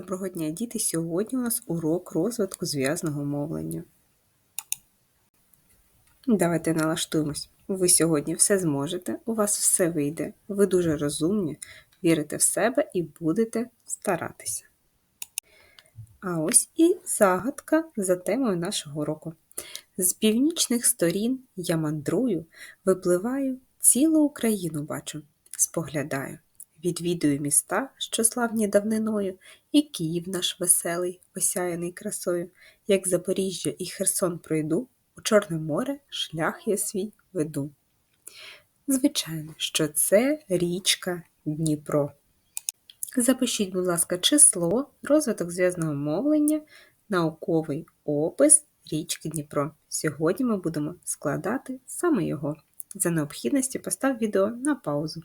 доброго дня, діти! Сьогодні у нас урок розвитку зв'язного мовлення. Давайте налаштуємось. Ви сьогодні все зможете, у вас все вийде. Ви дуже розумні, вірите в себе і будете старатися. А ось і загадка за темою нашого уроку. З північних сторін я мандрую, випливаю, цілу Україну бачу, споглядаю. Відвідую міста, що славні давниною, і Київ наш веселий, осяяний красою, як Запоріжжя і Херсон пройду, у Чорне море шлях я свій веду. Звичайно, що це річка Дніпро. Запишіть, будь ласка, число, розвиток зв'язного мовлення, науковий опис річки Дніпро. Сьогодні ми будемо складати саме його. За необхідності постав відео на паузу.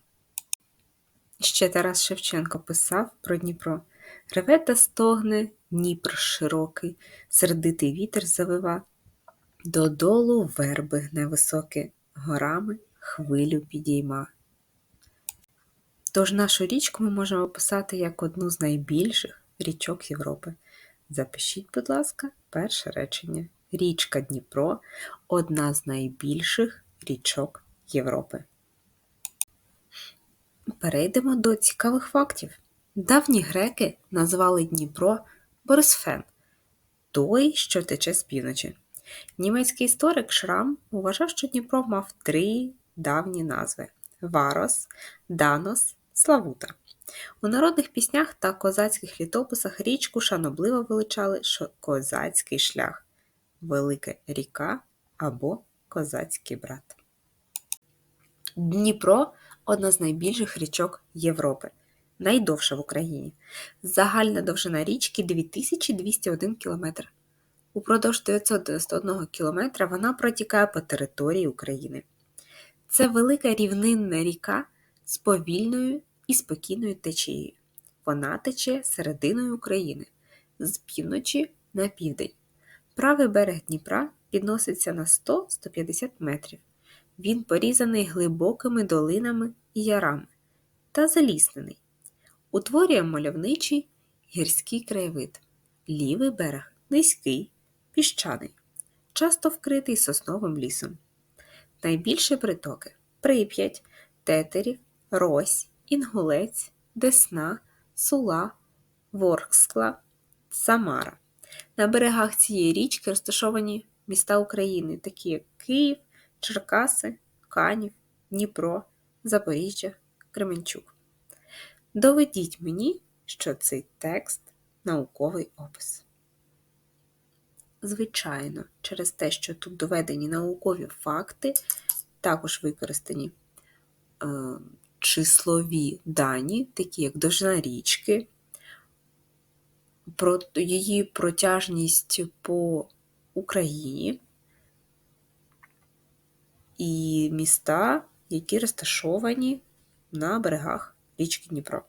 Ще Тарас Шевченко писав про Дніпро Реве та стогне Дніпр широкий, сердитий вітер завива, додолу верби гне високі, горами хвилю підійма. Тож нашу річку ми можемо описати як одну з найбільших річок Європи. Запишіть, будь ласка, перше речення. Річка Дніпро одна з найбільших річок Європи. Перейдемо до цікавих фактів. Давні греки назвали Дніпро Борисфен той, що тече з півночі. Німецький історик Шрам вважав, що Дніпро мав три давні назви Варос, Данос, Славута. У народних піснях та козацьких літописах річку шанобливо величали козацький шлях, Велика ріка або Козацький брат. Дніпро одна з найбільших річок Європи, найдовша в Україні. Загальна довжина річки 2201 км. Упродовж 991 км вона протікає по території України. Це велика рівнинна ріка з повільною і спокійною течією. Вона тече серединою України з півночі на південь. Правий берег Дніпра підноситься на 100-150 метрів. Він порізаний глибокими долинами і ярами та заліснений. Утворює мальовничий гірський краєвид. Лівий берег низький, піщаний, часто вкритий сосновим лісом. Найбільші притоки Прип'ять, Тетерів, Рось, Інгулець, Десна, Сула, Ворскла, Самара. На берегах цієї річки розташовані міста України, такі як Київ, Черкаси, Канів, Дніпро, Запоріжжя, Кременчук. Доведіть мені, що цей текст науковий опис. Звичайно, через те, що тут доведені наукові факти, також використані е, числові дані, такі як довжина річки, про її протяжність по Україні і міста, які розташовані на берегах річки Дніпро.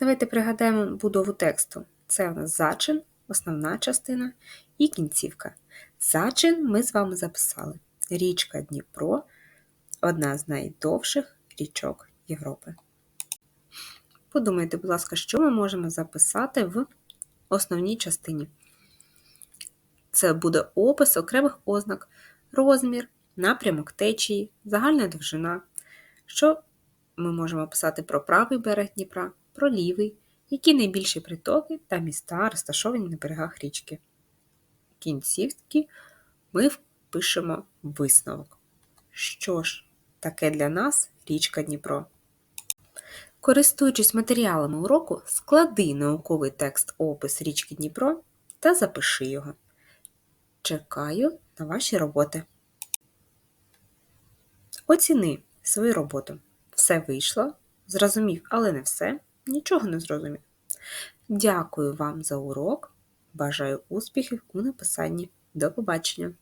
Давайте пригадаємо будову тексту. Це у нас зачин, основна частина і кінцівка. Зачин ми з вами записали. Річка Дніпро одна з найдовших річок Європи. Подумайте, будь ласка, що ми можемо записати в основній частині. Це буде опис окремих ознак, розмір, напрямок течії, загальна довжина. Що ми можемо писати про правий берег Дніпра, про лівий, які найбільші притоки та міста розташовані на берегах річки. Кінцівки ми впишемо висновок. Що ж, таке для нас річка Дніпро. Користуючись матеріалами уроку, склади науковий текст опис річки Дніпро та запиши його. Чекаю на ваші роботи. Оціни свою роботу. Все вийшло. Зрозумів, але не все. Нічого не зрозумів. Дякую вам за урок. Бажаю успіхів у написанні. До побачення!